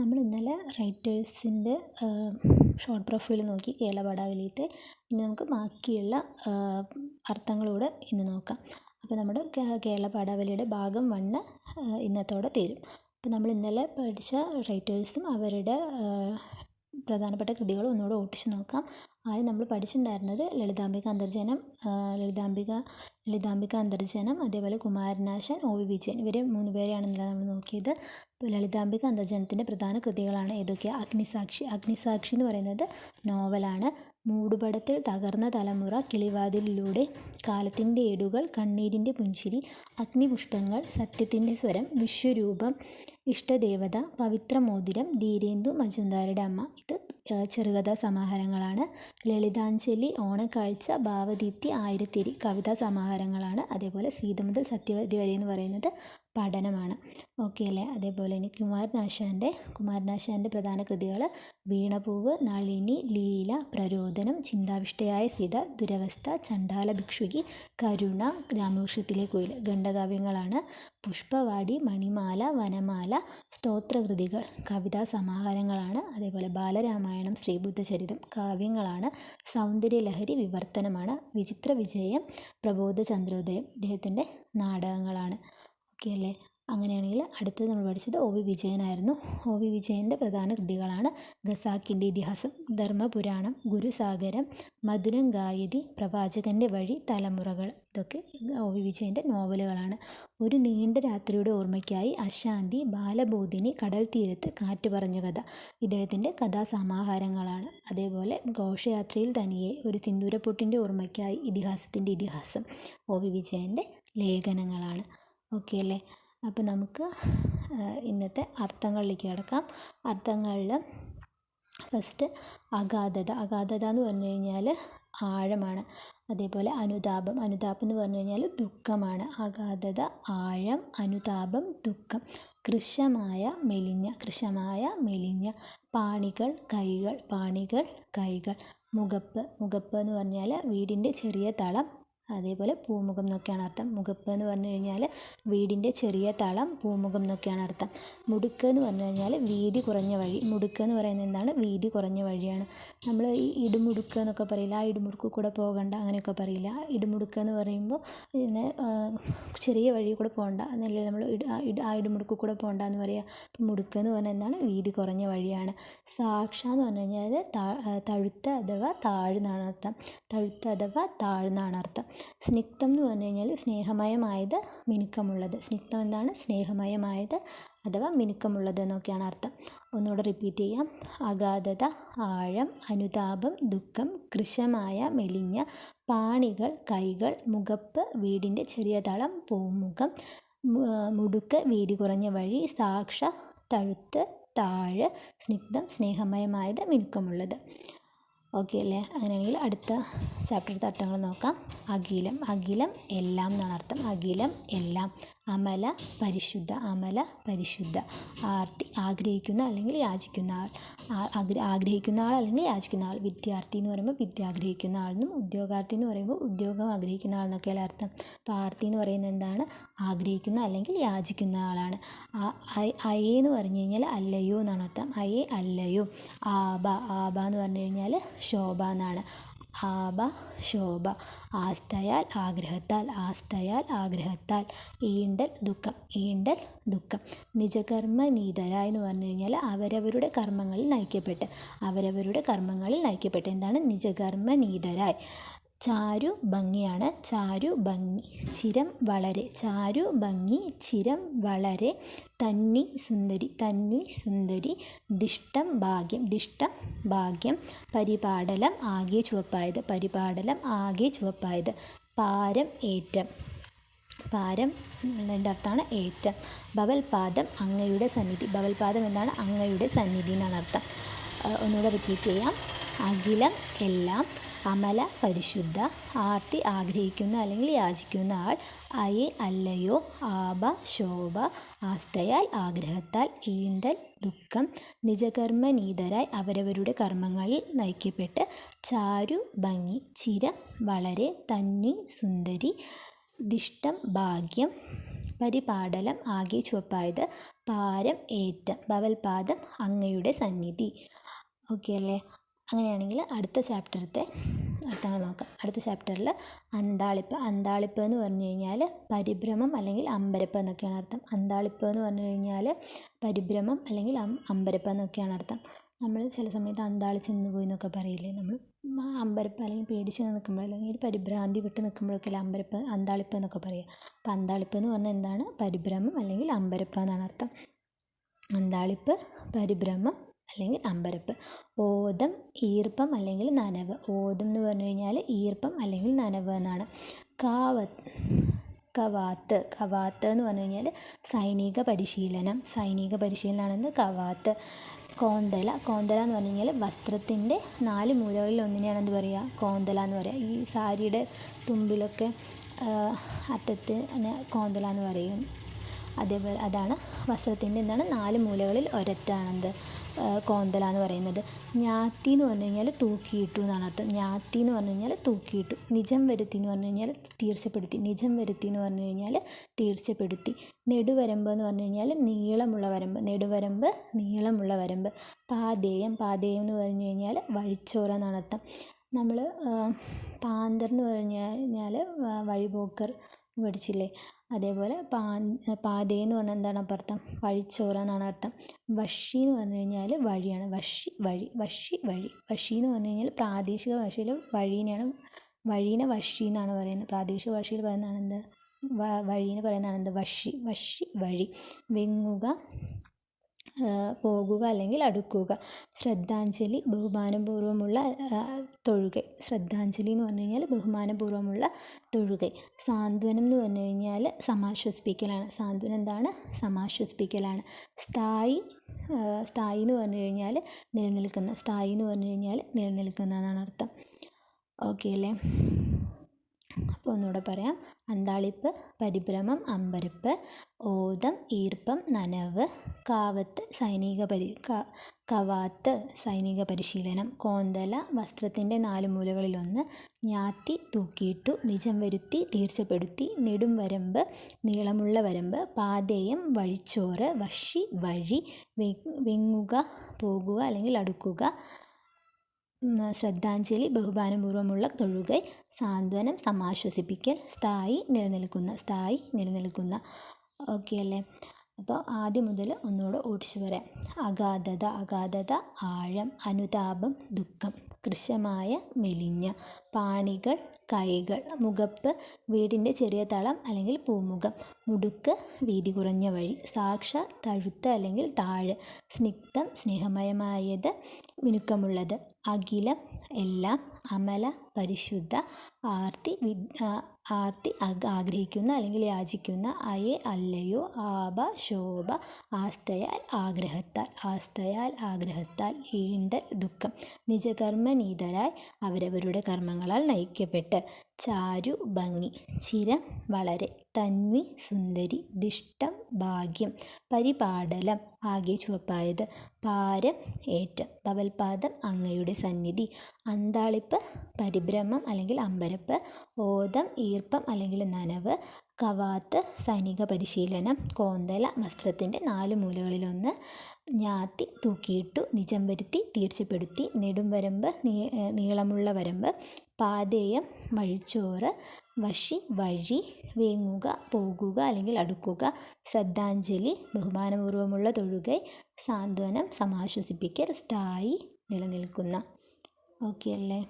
നമ്മൾ ഇന്നലെ റൈറ്റേഴ്സിന്റെ short profile നോക്കി കേരള പടാവലിത്തെ ഇനി നമുക്ക് ബാക്കിയുള്ള അർത്ഥങ്ങളൂടെ ഇന്ന് നോക്കാം. അപ്പോൾ നമ്മുടെ കേരള ഭാഗം വണ്ണ് ഇന്നത്തോടെ തീരും. അപ്പോൾ നമ്മൾ ഇന്നലെ പഠിച്ച റൈറ്റേഴ്സും അവരുടെ പ്രധാനപ്പെട്ട കൃതികളും ഒന്നുകൂടെ ഓട്ടിച്ചു നോക്കാം. ആദ്യം നമ്മൾ പഠിച്ചിട്ടുണ്ടായിരുന്നത് ലളിതാംബിക അന്തർജനം ലളിതാംബിക ലളിതാംബിക അന്തർജനം അതേപോലെ കുമാരനാശൻ ഒ വി വിജയൻ. ഇവരെ മൂന്ന് ഇന്നലെ നമ്മൾ നോക്കിയത്. ലളിതാംബിക അന്തർജനത്തിന്റെ പ്രധാന കൃതികളാണ് ഏതൊക്കെ? അഗ്നിസാക്ഷി അഗ്നിസാക്ഷി എന്ന് പറയുന്നത് നോവലാണ്. മൂടുപടത്തിൽ തകർന്ന തലമുറ കിളിവാതിലിലൂടെ കാലത്തിന്റെ ഏടുകൾ കണ്ണീരിന്റെ പുഞ്ചിരി അഗ്നിപുഷ്പങ്ങൾ സത്യത്തിന്റെ സ്വരം വിശ്വരൂപം ഇഷ്ടദേവത പവിത്രമോതിരം ധീരേന്ദു മജുംദാരുടെ അമ്മ. ഇത് ചെറുകഥാ സമാഹാരങ്ങളാണ്. ലളിതാഞ്ജലി ഓണക്കാഴ്ച ഭാവദീപ്തി ആയിരത്തിരി കവിതാ സമാഹാരങ്ങളാണ്. അതേപോലെ സീത മുതൽ സത്യവതി വരെ എന്ന് പറയുന്നത്. പഠനമാണ്. ഓക്കെ അല്ലേ? അതേപോലെ ഇനി കുമാരനാശാന്റെ കുമാരനാശാന്റെ പ്രധാന കൃതികൾ വീണപൂവ് നളിനി ലീല പ്രരോദനം ചിന്താവിഷ്ടയായ സീത ദുരവസ്ഥ ചണ്ഡാല ഭിക്ഷുകി കരുണ ഗ്രാമവൃക്ഷത്തിലെ കുയിൽ ഖണ്ഡകാവ്യങ്ങളാണ്. പുഷ്പവാടി മണിമാല വനമാല സ്തോത്രകൃതികൾ കവിതാ സമാഹാരങ്ങളാണ്. അതേപോലെ ബാലരാമായണം ശ്രീബുദ്ധചരിതം കാവ്യങ്ങളാണ്. സൗന്ദര്യലഹരി വിവർത്തനമാണ്. വിചിത്ര വിജയം പ്രബോധ ചന്ദ്രോദയം ഇദ്ദേഹത്തിന്റെ നാടകങ്ങളാണ്. ഓക്കെ അല്ലേ അങ്ങനെയാണെങ്കിൽ അടുത്തത് നമ്മൾ പഠിച്ചത് ഒ വി വിജയനായിരുന്നു. ഒ വി വിജയന്റെ പ്രധാന കൃതികളാണ് ഖസാക്കിന്റെ ഇതിഹാസം ധർമ്മപുരാണം ഗുരുസാഗരം മധുരം ഗായതി പ്രവാചകന്റെ വഴി തലമുറകൾ. ഇതൊക്കെ ഒ വി വിജയന്റെ നോവലുകളാണ്. ഒരു നീണ്ട രാത്രിയുടെ ഓർമ്മയ്ക്കായി അശാന്തി ബാലബോധിനി കടൽ തീരത്ത് കാറ്റ് പറഞ്ഞ കഥ ഇദ്ദേഹത്തിന്റെ കഥാസമാഹാരങ്ങളാണ്. അതേപോലെ ഘോഷയാത്രയിൽ തനിയെ ഒരു സിന്ദൂരപ്പൊട്ടിന്റെ ഓർമ്മയ്ക്കായി ഇതിഹാസത്തിന്റെ ഇതിഹാസം ഒ വി വിജയന്റെ ലേഖനങ്ങളാണ്. ഓക്കെ അല്ലേ അപ്പം നമുക്ക് ഇന്നത്തെ അർത്ഥങ്ങളിലേക്ക് കിടക്കാം. അർത്ഥങ്ങളിൽ ഫസ്റ്റ് അഗാധത. അഗാധത എന്ന് പറഞ്ഞു കഴിഞ്ഞാൽ ആഴമാണ്. അതേപോലെ അനുതാപം. അനുതാപം എന്ന് പറഞ്ഞു കഴിഞ്ഞാൽ ദുഃഖമാണ്. അഗാധത ആഴം അനുതാപം ദുഃഖം. കൃശമായ മെലിഞ്ഞ. കൃശമായ മെലിഞ്ഞ. പാണികൾ കൈകൾ. പാണികൾ കൈകൾ. മുഖപ്പ്. മുഖപ്പ് എന്ന് പറഞ്ഞാൽ വീടിന്റെ ചെറിയ തളം. അതേപോലെ പൂമുഖം എന്നൊക്കെയാണ് അർത്ഥം. മുഖപ്പ് എന്ന് പറഞ്ഞു കഴിഞ്ഞാൽ വീടിന്റെ ചെറിയ തളം പൂമുഖം എന്നൊക്കെയാണ് അർത്ഥം. മുടുക്ക് എന്ന് പറഞ്ഞു കഴിഞ്ഞാൽ വീതി കുറഞ്ഞ വഴി. മുടുക്ക് എന്ന് പറയുന്നത് എന്താണ്? വീതി കുറഞ്ഞ വഴിയാണ്. നമ്മൾ ഈ ഇടുമുടുക്ക് എന്നൊക്കെ പറയില്ല ആ ഇടുമുടുക്ക് കൂടെ പോകണ്ട അങ്ങനെയൊക്കെ പറയില്ല. ഇടുമുടുക്ക് എന്ന് പറയുമ്പോൾ പിന്നെ ചെറിയ വഴി കൂടെ പോകണ്ട. എന്നല്ലേ നമ്മൾ ആ ഇടുമുടുക്ക് കൂടെ പോകണ്ട എന്ന് പറയുക അപ്പം മുടുക്ക് എന്ന് പറഞ്ഞാൽ എന്താണ്? വീതി കുറഞ്ഞ വഴിയാണ്. സാക്ഷ എന്ന് പറഞ്ഞു കഴിഞ്ഞാൽ തഴുത്ത അഥവാ താഴ്ന്നാണ് അർത്ഥം. തഴുത്ത അഥവാ താഴ്ന്നാണ് അർത്ഥം. സ്നിഗ്ധം എന്ന് പറഞ്ഞു കഴിഞ്ഞാൽ സ്നേഹമയമായത് മിനുക്കമുള്ളത്. സ്നിഗ്ധം എന്താണ്? സ്നേഹമയമായത് അഥവാ മിനുക്കമുള്ളത് എന്നൊക്കെയാണ് അർത്ഥം. ഒന്നുകൂടെ റിപ്പീറ്റ് ചെയ്യാം. അഗാധത ആഴം അനുതാപം ദുഃഖം കൃശമായ മെലിഞ്ഞ പാണികൾ കൈകൾ മുഖപ്പ് വീടിന്റെ ചെറിയ തളം പൂമുഖം മുടുക്ക് വീതി കുറഞ്ഞ വഴി സാക്ഷ തഴുത്ത് താഴ് സ്നിഗ്ധം സ്നേഹമയമായത് മിനുക്കമുള്ളത്. ഓക്കെ അല്ലേ? അങ്ങനെയാണെങ്കിൽ അടുത്ത ചാപ്റ്ററിലത്തെ അർത്ഥങ്ങൾ നോക്കാം. അഖിലം അഖിലം എല്ലാം എന്നാണ് അർത്ഥം. അഖിലം എല്ലാം. അമല പരിശുദ്ധ അമല പരിശുദ്ധ. ആർത്തി ആഗ്രഹിക്കുന്ന അല്ലെങ്കിൽ യാചിക്കുന്ന ആൾ. ആഗ്രഹിക്കുന്ന ആൾ അല്ലെങ്കിൽ യാചിക്കുന്ന ആൾ. വിദ്യാർത്ഥി എന്ന് പറയുമ്പോൾ വിദ്യ ആഗ്രഹിക്കുന്ന ആളെന്നും ഉദ്യോഗാർത്ഥി എന്ന് പറയുമ്പോൾ ഉദ്യോഗം ആഗ്രഹിക്കുന്ന ആൾ എന്നൊക്കെയല്ല അർത്ഥം. അപ്പോൾ ആർത്തി എന്ന് പറയുന്നത് എന്താണ്? ആഗ്രഹിക്കുന്ന അല്ലെങ്കിൽ യാചിക്കുന്ന ആളാണ്. അയേ എന്ന് പറഞ്ഞു കഴിഞ്ഞാൽ അല്ലയോ എന്നാണ് അർത്ഥം. അയേ അല്ലയോ. ആബ ആബ എന്ന് പറഞ്ഞു കഴിഞ്ഞാൽ ശോഭ എന്നാണ്. ആഭ ശോഭ ആസ്തയാൽ ആഗ്രഹത്താൽ ആസ്തയാൽ ആഗ്രഹത്താൽ ഈണ്ടൽ ദുഃഖം ഈണ്ടൽ ദുഃഖം. നിജകർമ്മ നീതരായ എന്ന് പറഞ്ഞു കഴിഞ്ഞാൽ അവരവരുടെ കർമ്മങ്ങളിൽ നയിക്കപ്പെട്ട് അവരവരുടെ കർമ്മങ്ങളിൽ നയിക്കപ്പെട്ട്. എന്താണ്? നിജകർമ്മനീതരായ്. ചാരു ഭംഗിയാണ്. ചാരു ഭംഗി ചിരം വളരെ. ചാരു ഭംഗി ചിരം വളരെ. തന്നി സുന്ദരി തന്നി സുന്ദരി. ദിഷ്ടം ഭാഗ്യം ദിഷ്ടം ഭാഗ്യം. പരിപാടലം ആകെ ചുവപ്പായത്. പരിപാടലം ആകെ ചുവപ്പായത്. പാരം ഏറ്റം. പാരം എന്നതിന്റെ അർത്ഥമാണ് ഏറ്റം. ഭവൽപാദം അങ്ങയുടെ സന്നിധി. ഭവൽപാദം എന്താണ് അങ്ങയുടെ സന്നിധി എന്നാണ് അർത്ഥം. ഒന്നുകൂടെ റിപ്പീറ്റ് ചെയ്യാം. അഖിലം എല്ലാം. അമല പരിശുദ്ധ ആർത്തി ആഗ്രഹിക്കുന്ന അല്ലെങ്കിൽ യാചിക്കുന്ന ആൾ അയെ അല്ലയോ ആപ ശോഭ ആസ്തയാൽ ആഗ്രഹത്താൽ ഈണ്ടൽ ദുഃഖം നിജകർമ്മനീതരായി അവരവരുടെ കർമ്മങ്ങളിൽ നയിക്കപ്പെട്ട് ചാരു ഭംഗി ചിര വളരെ തന്നി സുന്ദരി ദിഷ്ടം ഭാഗ്യം പരിപാടലം ആകെ ചുവപ്പായത് പാരം ഏറ്റം ഭവൽപാദം അങ്ങയുടെ സന്നിധി. ഓക്കെ അല്ലേ? അങ്ങനെയാണെങ്കിൽ അടുത്ത ചാപ്റ്ററത്തെ അടുത്താണ് നോക്കാം. അടുത്ത ചാപ്റ്ററിൽ അന്താളിപ്പ് അന്താളിപ്പ് എന്ന് പറഞ്ഞു കഴിഞ്ഞാൽ പരിഭ്രമം അല്ലെങ്കിൽ അമ്പരപ്പ് എന്നൊക്കെയാണ് അർത്ഥം. അന്താളിപ്പ് എന്ന് പറഞ്ഞു കഴിഞ്ഞാൽ പരിഭ്രമം അല്ലെങ്കിൽ അമ്പരപ്പ് എന്നൊക്കെയാണ് അർത്ഥം. നമ്മൾ ചില സമയത്ത് അന്താളിച്ച് നിന്ന് പോയി എന്നൊക്കെ പറയില്ലേ? നമ്മൾ അമ്പരപ്പ് അല്ലെങ്കിൽ പേടിച്ച് നിൽക്കുമ്പോൾ അല്ലെങ്കിൽ ഒരു പരിഭ്രാന്തി വിട്ട് നിൽക്കുമ്പോഴൊക്കെ അമ്പരപ്പ് അന്താളിപ്പ് എന്നൊക്കെ പറയുക. അപ്പോൾ അന്താളിപ്പ് എന്ന് പറഞ്ഞാൽ എന്താണ്? പരിഭ്രമം അല്ലെങ്കിൽ അമ്പരപ്പ് എന്നാണ് അർത്ഥം. അന്താളിപ്പ് പരിഭ്രമം അല്ലെങ്കിൽ അമ്പരപ്പ്. ഓതം ഈർപ്പം അല്ലെങ്കിൽ നനവ്. ഓതം എന്ന് പറഞ്ഞു കഴിഞ്ഞാൽ ഈർപ്പം അല്ലെങ്കിൽ നനവ് എന്നാണ്. കാവ കവാത്ത്. കവാത്ത് എന്ന് പറഞ്ഞു കഴിഞ്ഞാൽ സൈനിക പരിശീലനം. സൈനിക പരിശീലനമാണെന്ന് കവാത്ത്. കോന്തല. കോന്തല എന്ന് പറഞ്ഞു കഴിഞ്ഞാൽ വസ്ത്രത്തിന്റെ നാല് മൂലകളിൽ ഒന്നിനെയാണ് എന്ത് പറയുക? കോന്തല എന്ന് പറയുക. ഈ സാരിയുടെ തുമ്പിലൊക്കെ അറ്റത്ത് കോന്തല എന്ന് പറയും. അതേപോലെ അതാണ് വസ്ത്രത്തിന്റെ എന്താണ് നാല് മൂലകളിൽ ഒരറ്റാണെന്ത് കോന്തല എന്ന് പറയുന്നത്. ഞാത്തി എന്ന് പറഞ്ഞു കഴിഞ്ഞാൽ തൂക്കിയിട്ടു എന്നാണ് അർത്ഥം. ഞാത്തി എന്ന് പറഞ്ഞു കഴിഞ്ഞാൽ തൂക്കിയിട്ടു. നിജം വരുത്തി എന്ന് പറഞ്ഞു കഴിഞ്ഞാൽ തീർച്ചപ്പെടുത്തി. നിജം വരുത്തി എന്ന് പറഞ്ഞു കഴിഞ്ഞാൽ തീർച്ചപ്പെടുത്തി. നെടുവരമ്പ് എന്ന് പറഞ്ഞു കഴിഞ്ഞാൽ നീളമുള്ള വരമ്പ്. നെടുവരമ്പ് നീളമുള്ള വരമ്പ്. പാതേയം പാതേയം എന്ന് പറഞ്ഞു കഴിഞ്ഞാൽ വഴിച്ചോര എന്നാണ് അർത്ഥം. നമ്മൾ പാന്തർ എന്ന് പറഞ്ഞു കഴിഞ്ഞാൽ വഴിപോക്കർ പഠിച്ചില്ലേ? അതേപോലെ പാതേ എന്ന് പറഞ്ഞാൽ എന്താണ് അപ്പർത്ഥം വഴിച്ചോര എന്നാണ് അർത്ഥം. വഷി എന്ന് പറഞ്ഞു കഴിഞ്ഞാൽ വഴിയാണ്. വഷി വഴി വഷി വഴി വഷി എന്ന് പറഞ്ഞു കഴിഞ്ഞാൽ പ്രാദേശിക ഭാഷയിൽ വഴീനെയാണ് വഴീനെ വഷി എന്നാണ് പറയുന്നത്. പ്രാദേശിക ഭാഷയിൽ പറയുന്നതാണ് എന്ത്? വഴീനെ പറയുന്നതാണ് എന്ത്? വഷി വഷി വഴി. വെങ്ങുക പോകുക അല്ലെങ്കിൽ അടുക്കുക. ശ്രദ്ധാഞ്ജലി ബഹുമാനപൂർവമുള്ള തൊഴുകൈ. ശ്രദ്ധാഞ്ജലി എന്ന് പറഞ്ഞു കഴിഞ്ഞാൽ ബഹുമാനപൂർവമുള്ള തൊഴുകൈ. സാന്ത്വനം എന്ന് പറഞ്ഞു കഴിഞ്ഞാൽ സമാശ്വസിപ്പിക്കലാണ്. സാന്ത്വനം എന്താണ്? സമാശ്വസിപ്പിക്കലാണ്. സ്ഥായി സ്ഥായി എന്ന് പറഞ്ഞു കഴിഞ്ഞാൽ നിലനിൽക്കുന്ന. സ്ഥായി എന്ന് പറഞ്ഞു കഴിഞ്ഞാൽ നിലനിൽക്കുന്ന എന്നാണ് അർത്ഥം. ഓക്കെ അല്ലേ? അപ്പോൾ ഒന്നുകൂടെ പറയാം. അന്താളിപ്പ് പരിഭ്രമം അമ്പരപ്പ് ഓതം ഈർപ്പം നനവ് കാവത്ത് സൈനിക പരി കവാത്ത് സൈനിക പരിശീലനം കോന്തല വസ്ത്രത്തിന്റെ നാല് മൂലകളിലൊന്ന് ഞാത്തി തൂക്കിയിട്ടു നിജം വരുത്തി തീർച്ചപ്പെടുത്തി നെടും വരമ്പ് നീളമുള്ള വരമ്പ് പാതേയം വഴിച്ചോറ് വഷി വഴി വെങ്ങുക പോകുക അല്ലെങ്കിൽ അടുക്കുക ശ്രദ്ധാഞ്ജലി ബഹുമാനപൂർവമുള്ള തൊഴുകൈ സാന്ത്വനം സമാശ്വസിപ്പിക്കൽ സ്ഥായി നിലനിൽക്കുന്ന സ്ഥായി നിലനിൽക്കുന്ന. ഓക്കെ അല്ലേ? അപ്പോൾ ആദ്യം മുതൽ ഒന്നുകൂടെ ഓടിച്ചു വരാം. അഗാധത അഗാധത ആഴം അനുതാപം ദുഃഖം. കൃശമായ മെലിഞ്ഞ പാണികൾ കൈകൾ മുഖപ്പ് വീടിന്റെ ചെറിയ തളം അല്ലെങ്കിൽ പൂമുഖം മുടുക്ക് വീതി കുറഞ്ഞ വഴി സാക്ഷ തഴുത്ത് അല്ലെങ്കിൽ താഴ് സ്നിഗ്ധം സ്നേഹമയമായത് മിനുക്കമുള്ളത് അഖിലം എല്ലാം അമല പരിശുദ്ധ ആർത്തി ആർത്തി ആഗ്രഹിക്കുന്ന അല്ലെങ്കിൽ യാചിക്കുന്ന അയെ അല്ലയോ ആപ ശോഭ ആസ്തയാൽ ആഗ്രഹത്താൽ ആസ്തയാൽ ആഗ്രഹത്താൽ ഈണ്ടൽ ദുഃഖം. നിജകർമ്മനീതരായി അവരവരുടെ കർമ്മങ്ങളാൽ നയിക്കപ്പെട്ട് ചാരു ഭംഗി ചിരം വളരെ തന്വി സുന്ദരി ദിഷ്ടം ഭാഗ്യം. പരിപാടലം ആകെ ചുവപ്പായത് പാരം ഏറ്റം. പവൽപാദം അങ്ങയുടെ സന്നിധി. അന്താളിപ്പ് പരിഭ്രമം അല്ലെങ്കിൽ അമ്പരപ്പ്. ഓതം ഈർപ്പം അല്ലെങ്കിൽ നനവ്. കവാത്ത് സൈനിക പരിശീലനം കോന്തല വസ്ത്രത്തിന്റെ നാല് മൂലകളിലൊന്ന് ഞാത്തി തൂക്കിയിട്ടു നിജം വരുത്തി തീർച്ചപ്പെടുത്തി നെടും വരമ്പ് നീളമുള്ള വരമ്പ് പാതേയം വഴിച്ചോറ് വഷി വഴി വേങ്ങുക പോകുക അല്ലെങ്കിൽ അടുക്കുക ശ്രദ്ധാഞ്ജലി ബഹുമാനപൂർവമുള്ള തൊഴുകൈ സാന്ത്വനം സമാശ്വസിപ്പിക്കൽ സ്ഥായി നിലനിൽക്കുന്ന. ഓക്കെ അല്ലേ?